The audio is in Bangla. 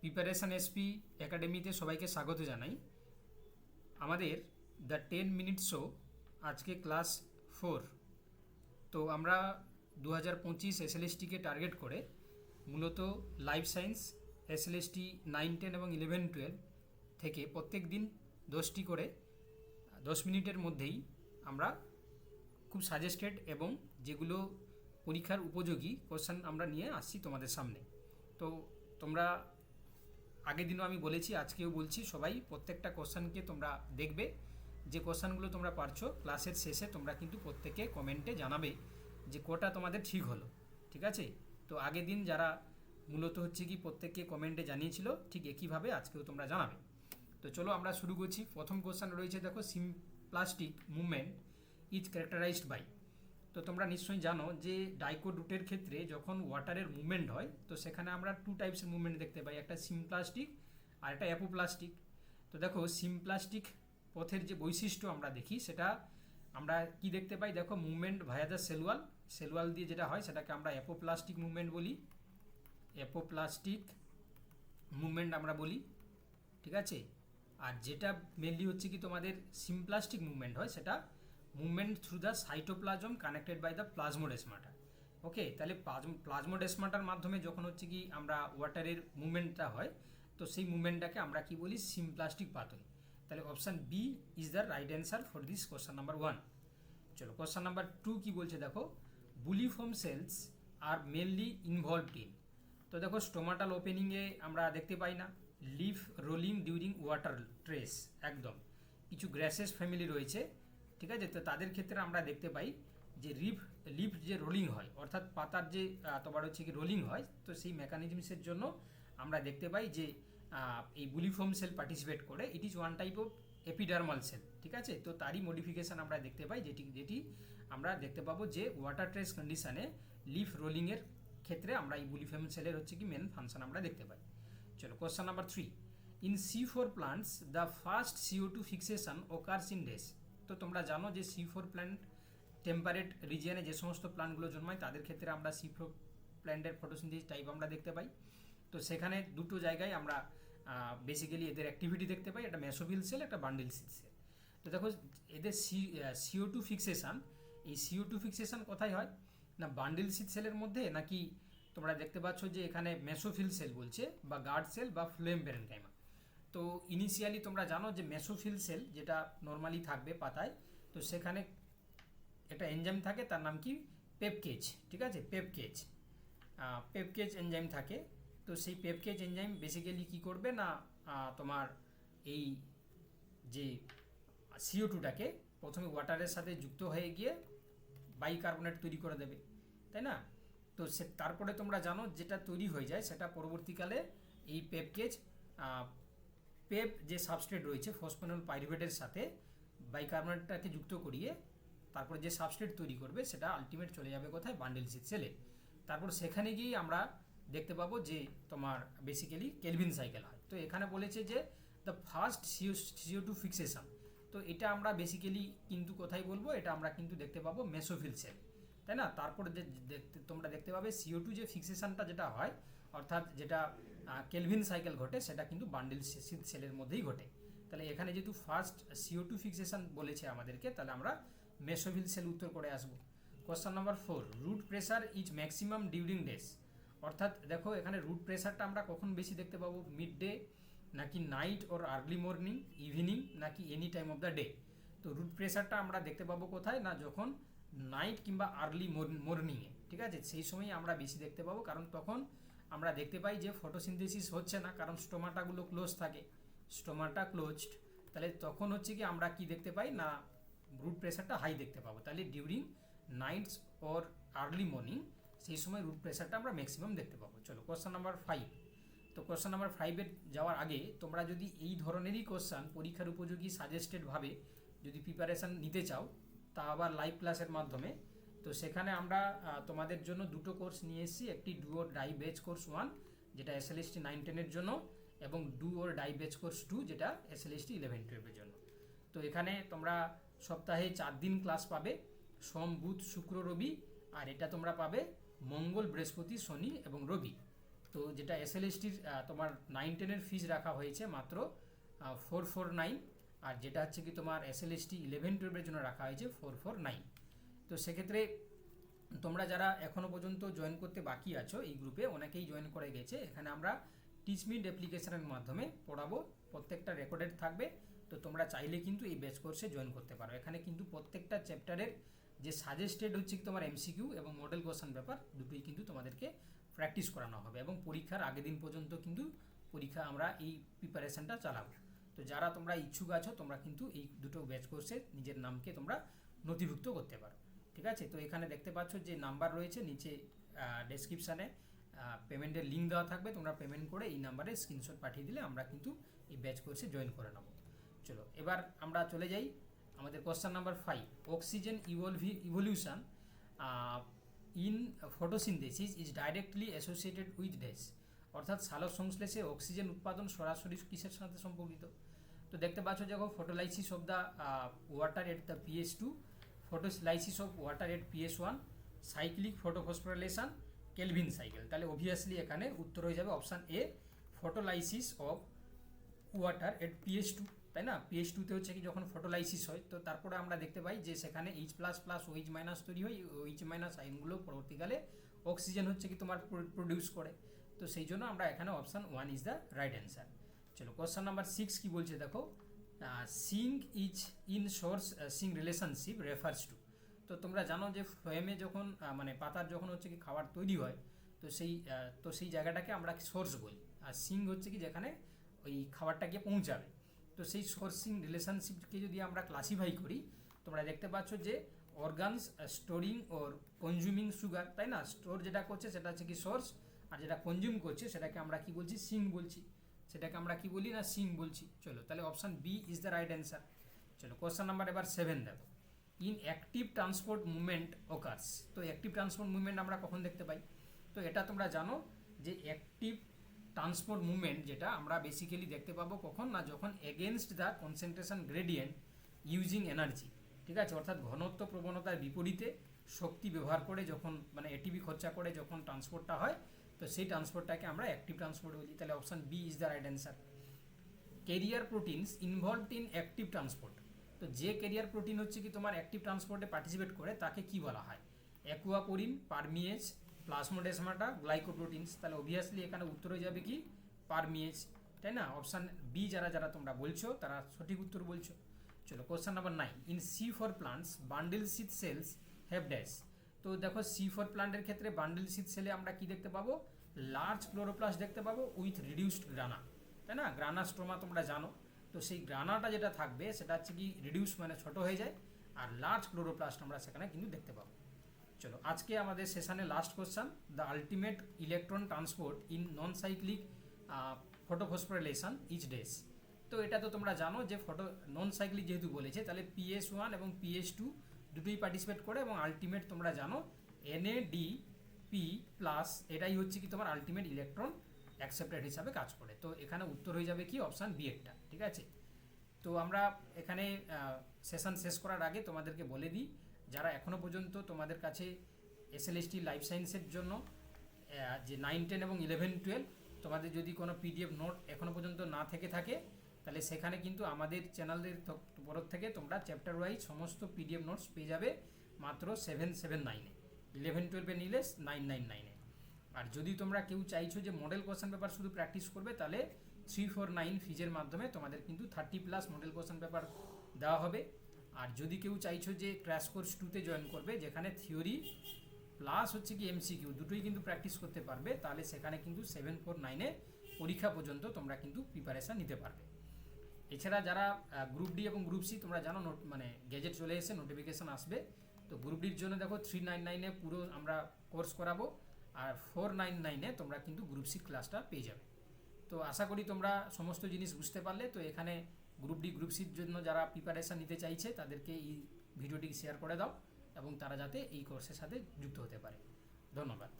প্রিপারেশান এসপি একাডেমিতে সবাইকে স্বাগত জানাই। আমাদের দ্য টেন মিনিট শো আজকে ক্লাস ফোর তো আমরা দু হাজার পঁচিশ এসএলএসটিকে টার্গেট করে মূলত life science SLST nine ten এবং ইলেভেন টুয়েলভ থেকে প্রত্যেক দিন দশটি করে দশ মিনিটের মধ্যেই আমরা খুব সাজেস্টেড এবং যেগুলো পরীক্ষার উপযোগী কোশ্চেন আমরা নিয়ে আসছি তোমাদের সামনে। তো তোমরা আগের দিনও আমি বলেছি, আজকেও বলছি, সবাই প্রত্যেকটা কোশ্চেনকে তোমরা দেখবে। যে কোশ্চেনগুলো তোমরা পারছ, ক্লাসের শেষে তোমরা কিন্তু প্রত্যেকে কমেন্টে জানাবে যে কোটা তোমাদের ঠিক হলো, ঠিক আছে? তো আগের দিন যারা মূলত হচ্ছে কি প্রত্যেককে কমেন্টে জানিয়েছিল, ঠিক একইভাবে আজকেও তোমরা জানাবে। তো চলো আমরা শুরু করছি। প্রথম কোশ্চেন রয়েছে, দেখো, symplastic movement is characterised by তো তোমরা নিশ্চয়ই জানো যে ডাইকোড রুটের ক্ষেত্রে যখন ওয়াটারের মুভমেন্ট হয়, তো সেখানে আমরা টু টাইপসের মুভমেন্ট দেখতে পাই, একটা সিমপ্লাস্টিক আর একটা অ্যাপোপ্লাস্টিক। তো দেখো, সিমপ্লাস্টিক পথের যে বৈশিষ্ট্য আমরা দেখি, সেটা আমরা কি দেখতে পাই? দেখো, movement via the cell wall cell wall দিয়ে যেটা হয়, সেটাকে আমরা অ্যাপোপ্লাস্টিক মুভমেন্ট বলি। অ্যাপোপ্লাস্টিক মুভমেন্ট আমরা বলি, ঠিক আছে? আর যেটা মেনলি হচ্ছে কি তোমাদের সিমপ্লাস্টিক মুভমেন্ট হয়, সেটা movement through the cytoplasm connected by the plasmodesmata okay তাহলে প্লাজমোডেসমাটার মাধ্যমে যখন হচ্ছে কি আমরা ওয়াটারের মুভমেন্টটা হয়, তো সেই মুভমেন্টটাকে আমরা কি বলি? সিমপ্লাস্টিক পাথওয়ে তাহলে option B is the right answer for this question number one চলো কোশ্চেন নাম্বার টু কি বলছে দেখো? Bulliform cells are mainly involved in তো দেখো স্টোমাটাল ওপেনিংয়ে আমরা দেখতে পাই না। Leaf rolling during water stress একদম। কিছু গ্র্যাসেস ফ্যামিলি রয়েছে। ঠিক আছে? তো তাদের ক্ষেত্রে আমরা দেখতে পাই যে রিফ লিফ যে রোলিং হয়, অর্থাৎ পাতার যে তোমার হচ্ছে কি রোলিং হয়, তো সেই মেকানিজমসের জন্য আমরা দেখতে পাই যে এই বুলিফোম সেল পার্টিসিপেট করে it is one type of epidermal cell ঠিক আছে? তো তারই মডিফিকেশন আমরা দেখতে পাই, যেটি যেটি আমরা দেখতে পাবো যে ওয়াটার ট্রেস কন্ডিশানে লিফ রোলিংয়ের ক্ষেত্রে আমরা এই বুলিফোম সেলের হচ্ছে কি মেন ফাংশন আমরা দেখতে পাই। চলো question number three in C four plants the first CO two fixation occurs in dash তো তোমরা জানো যে সি ফোর প্ল্যান্ট টেম্পারেট রিজিয়নে যে সমস্ত প্ল্যান্টগুলো জন্মায়, তাদের ক্ষেত্রে আমরা সি ফোর প্ল্যান্টের ফটোসিনথেসিস টাইপ আমরা দেখতে পাই। তো সেখানে দুটো জায়গায় আমরা বেসিক্যালি এদের অ্যাক্টিভিটি দেখতে পাই। একটা মেসোভিল সেল একটা বান্ডিল সিল সেল তো দেখো, এদের সি সিও টু ফিক্সেশন এই সিও টু ফিক্সেশন কোথায় হয়? না বান্ডিল সিট সেলের মধ্যে, নাকি তোমরা দেখতে পাচ্ছ যে এখানে মেসোফিল সেল বলছে, বা গার্ড সেল বা ফ্লেম প্যারেন্টাইমা তো ইনিশিয়ালি তোমরা জানো যে মেসোফিল সেল যেটা নর্মালি থাকবে পাতায়, তো সেখানে একটা এনজাইম থাকে, তার নাম কি? পেপকেজ ঠিক আছে? পেপকেজ পেপকেজ এনজাইম থাকে। তো সেই পেপকেজ এনজাইম বেসিক্যালি কি করবে না তোমার এই যে সিও টুটাকে প্রথমে ওয়াটারের সাথে যুক্ত হয়ে গিয়ে বাইকার্বনেট তৈরি করে দেবে, তাই না? তো সে, তারপরে তোমরা জানো যেটা তৈরি হয়ে যায়, সেটা পরবর্তীকালে এই পেপকেজ পেপ যে সাবস্ট্রেট রয়েছে ফসফেনল পাইরুভেটের সাথে বাইকার্বনেটটাকে যুক্ত করিয়ে তারপরে যে সাবস্ট্রেট তৈরি করবে, সেটা আলটিমেট চলে যাবে কোথায়? বান্ডেল সিট সেলে তারপর সেখানে গিয়ে আমরা দেখতে পাবো যে তোমার বেসিক্যালি কেলভিন সাইকেল হয়। তো এখানে বলেছে যে the first CO CO two fixation তো এটা আমরা বেসিক্যালি কিন্তু কোথায় বলব? এটা আমরা কিন্তু দেখতে পাবো মেসোফিল সেল তাই না? তারপর যে দেখতে, তোমরা দেখতে পাবে সিও টু যে ফিক্সেশনটা যেটা হয়, অর্থাৎ যেটা কেলভিন সাইকেল ঘটে, সেটা কিন্তু বান্ডেল সেলের মধ্যেই ঘটে। তাহলে এখানে যেহেতু ফার্স্ট সিও টু ফিক্সেশন বলেছে আমাদেরকে, তাহলে আমরা মেসোভিল সেল উত্তর করে আসব। Question number four root pressure is maximum during dash অর্থাৎ দেখো, এখানে রুট প্রেশারটা আমরা কখন বেশি দেখতে পাবো? মিড ডে নাকি night or early morning evening নাকি any time of the day তো রুট প্রেশারটা আমরা দেখতে পাবো কোথায়? না, যখন নাইট কিংবা আর্লি মর্নিংয়ে ঠিক আছে? সেই সময় আমরা বেশি দেখতে পাবো, কারণ তখন আমরা দেখতে পাই যে ফটোসিনথেসিস হচ্ছে না, কারণ স্টোমাটাগুলো ক্লোজ থাকে। স্টোমাটা ক্লোজড তাহলে তখন হচ্ছে কি আমরা কি দেখতে পাই? না রুট প্রেশারটা হাই দেখতে পাবো। তাহলে during nights or early morning সেই সময় রুট প্রেশারটা আমরা ম্যাক্সিমাম দেখতে পাবো। চলো কোশ্চেন নাম্বার ফাইভ তো কোশ্চেন নাম্বার ফাইভে যাওয়ার আগে, তোমরা যদি এই ধরনেরই কোশ্চেন পরীক্ষার উপযোগী সাজেস্টেডভাবে যদি প্রিপারেশান নিতে চাও, তা আবার লাইভ ক্লাসের মাধ্যমে তো সেখানে আমরা তোমাদের জন্য দুটো কোর্স নিয়ে এসেছি। একটি do or die batch course one যেটা S L S T nine টেনের জন্য, এবং do or die batch course two যেটা S L S T eleven টুয়েলভের জন্য। তো এখানে তোমরা সপ্তাহে চার দিন ক্লাস পাবে। সোম, বুধ, শুক্র, রবি, আর এটা তোমরা পাবে মঙ্গল, বৃহস্পতি, শনি এবং রবি। তো যেটা এস এসএলএসটির তোমার নাইন টেনের ফিজ রাখা হয়েছে মাত্র ফোর ফোর নাইন আর যেটা হচ্ছে কি তোমার এসএলএসটি ইলেভেন টুয়েলভের জন্য রাখা হয়েছে ফোর ফোর নাইন তো সেক্ষেত্রে তোমরা যারা এখনও পর্যন্ত জয়েন করতে বাকি আছো এই গ্রুপে অনেকেই জয়েন করে গেছে। এখানে আমরা টিচমিট অ্যাপ্লিকেশনের মাধ্যমে পড়াবো। প্রত্যেকটা রেকর্ডেড থাকবে। তো তোমরা চাইলে কিন্তু এই ব্যাচ কোর্সে জয়েন করতে পারো। এখানে কিন্তু প্রত্যেকটা চ্যাপ্টারের যে সাজেস্টেড হচ্ছে তোমার এমসিকিউ এবং মডেল কোশ্চেন ব্যাপার দুটোই কিন্তু তোমাদেরকে প্র্যাকটিস করানো হবে এবং পরীক্ষার আগের দিন পর্যন্ত কিন্তু পরীক্ষা আমরা এই প্রিপারেশনটা চালাবো। তো যারা তোমরা ইচ্ছুক আছো, তোমরা কিন্তু এই দুটো ব্যাচ কোর্সে নিজের নামকে তোমরা নথিভুক্ত করতে পারো। ঠিক আছে? তো এখানে দেখতে পাচ্ছ যে নাম্বার রয়েছে, নিচে ডেসক্রিপশানে পেমেন্টের লিঙ্ক দেওয়া থাকবে। তোমরা পেমেন্ট করে এই নাম্বারে স্ক্রিনশট পাঠিয়ে দিলে আমরা কিন্তু এই ব্যাচ কোর্সে জয়েন করে নেব। চলো, এবার আমরা চলে যাই আমাদের question number five oxygen evolve evolution in photosynthesis is directly associated with dash অর্থাৎ সালোক সংশ্লেষে অক্সিজেন উৎপাদন সরাসরি কিসের সাথে সম্পর্কিত? তো দেখতে পাচ্ছ যখন photolysis of the water at the PS two photolysis of water at PS one cyclic photophosphorylation Calvin cycle তাহলে অবভিয়াসলি এখানে উত্তর হয়ে যাবে option A photolysis of water at PS two তাই না? পিএইচ টুতে হচ্ছে কি যখন ফটোলাইসিস হয়, তো তারপরে আমরা দেখতে পাই যে সেখানে H plus plus OH minus তৈরি হয় ওইচ মাইনাস আইনগুলো পরবর্তীকালে অক্সিজেন হচ্ছে কি তোমার প্রডিউস করে। তো সেই জন্য আমরা এখানে option one is the right answer চলো কোশ্চেন নাম্বার সিক্স কী বলছে দেখো? Sink is in source sink relationship refers to তো তোমরা জানো যে ফ্লোয়েমে যখন মানে পাতার যখন হচ্ছে কি খাবার তৈরি হয়, তো সেই তো সেই জায়গাটাকে আমরা সোর্স বলি। আর সিং হচ্ছে কি যেখানে ওই খাবারটা গিয়ে পৌঁছাবে। তো সেই সোর্সিং রিলেশনশিপকে যদি আমরা ক্লাসিফাই করি, তোমরা দেখতে পাচ্ছ যে organs storing or consuming sugar তাই না? স্টোর যেটা করছে সেটা হচ্ছে কি সোর্স আর যেটা কনজিউম করছে সেটাকে আমরা কি বলছি? সিং বলছি। সেটাকে আমরা কি বলি না সিং বলছি। চলো, তাহলে option B is the right answer চলো কোশ্চেন নাম্বার এবার সেভেন দেখো। In active transport movement occurs তো অ্যাক্টিভ ট্রান্সপোর্ট মুভমেন্ট আমরা কখন দেখতে পাই? তো এটা তোমরা জানো যে অ্যাক্টিভ ট্রান্সপোর্ট মুভমেন্ট যেটা আমরা বেসিক্যালি দেখতে পাবো কখন না, যখন against the concentration gradient using energy ঠিক আছে? অর্থাৎ ঘনত্ব প্রবণতার বিপরীতে শক্তি ব্যবহার করে যখন মানে এটিভি খরচা করে যখন ট্রান্সপোর্টটা হয় তো সেই ট্রান্সপোর্টটাকে আমরা অ্যাক্টিভ ট্রান্সপোর্ট বলি। তাহলে option B is the right answer carrier proteins involved in active transport তো যে কেরিয়ার প্রোটিন হচ্ছে কি তোমার অ্যাক্টিভ ট্রান্সপোর্টে পার্টিসিপেট করে, তাকে কি বলা হয়? অ্যাকুয়াপোরিন পারমিয়েজ প্লাজমোডেসমাটা গ্লাইকোপ্রোটিনস তাহলে অবভিয়াসলি এখানে উত্তর হয়ে যাবে কি? পারমিয়েজ তাই না? অপশান বি যারা যারা তোমরা বলছো, তারা সঠিক উত্তর বলছো। চলো question number nine in C four plants bundle sheath cells have dash তো দেখো সি ফোর প্লান্টের ক্ষেত্রে বান্ডেল সিথ সেলে আমরা কি দেখতে পাবো? লার্জ ক্লোরোপ্লাস্ট দেখতে পাবো উইথ রিডিউসড গ্রানা তাই না? গ্রানা স্ট্রোমা তোমরা জানো। তো সেই গ্রানাটা যেটা থাকবে, সেটা হচ্ছে কি রিডিউস মানে ছোট হয়ে যায়, আর লার্জ ক্লোরোপ্লাস্ট আমরা সেখানে কিন্তু দেখতে পাবো। চলো, আজকে আমাদের সেশানে last question the ultimate electron transport in non cyclic photophosphorylation is dash তো এটা তো তোমরা জানো যে ফটো নন সাইক্লিক যেহেতু বলেছে, তাহলে পিএস ওয়ান এবং পিএস টু দুটোই পার্টিসিপেট করে এবং আলটিমেট তোমরা জানো এনএডি পি প্লাস এটাই হচ্ছে কি তোমার আলটিমেট ইলেকট্রন অ্যাকসেপ্টেড হিসাবে কাজ করে। তো এখানে উত্তর হয়ে যাবে কি অপশান বি এরটা ঠিক আছে? তো আমরা এখানে সেশন শেষ করার আগে তোমাদেরকে বলে দিই, যারা এখনও পর্যন্ত তোমাদের কাছে এসএলএসটি লাইফ সায়েন্সের জন্য যে নাইন টেন এবং ইলেভেন টুয়েলভ তোমাদের যদি কোনো পিডিএফ নোট এখনও পর্যন্ত না থেকে থাকে তাহলে সেখানে কিন্তু আমাদের চ্যানেলের তরফ থেকে তোমরা চ্যাপ্টার ওয়াইজ সমস্ত পিডিএফ নোটস পেয়ে যাবে মাত্র সেভেন সেভেন নাইনে ইলেভেন টুয়েলভে নিলে নাইন নাইন নাইনে আর যদি তোমরা কেউ চাইছো যে মডেল কোশ্চেন পেপার শুধু প্র্যাকটিস করবে, তাহলে থ্রি ফোর নাইন ফিজের মাধ্যমে তোমাদের কিন্তু thirty plus model question paper দেওয়া হবে। আর যদি কেউ চাইছো যে ক্র্যাশ কোর্স টুতে জয়েন করবে, যেখানে থিওরি প্লাস হচ্ছে কি এমসিকিউ দুটোই কিন্তু প্র্যাকটিস করতে পারবে, তাহলে সেখানে কিন্তু সেভেন ফোর নাইনে পরীক্ষা পর্যন্ত তোমরা কিন্তু প্রিপারেশান নিতে পারবে। এছাড়া যারা গ্রুপ ডি এবং গ্রুপ সি তোমরা জানো মানে গেজেট চলে এসে নোটিফিকেশান আসবে। তো গ্রুপ ডির জন্য দেখো থ্রি নাইন নাইনে পুরো আমরা কোর্স করাবো, আর ফোর নাইন নাইনে তোমরা কিন্তু গ্রুপ সি ক্লাসটা পেয়ে যাবে। তো আশা করি তোমরা সমস্ত জিনিস বুঝতে পারলে। তো এখানে গ্রুপ ডি গ্রুপ সির জন্য যারা প্রিপারেশান নিতে চাইছে, তাদেরকে এই ভিডিওটি শেয়ার করে দাও, এবং তারা যাতে এই কোর্সের সাথে যুক্ত হতে পারে। ধন্যবাদ।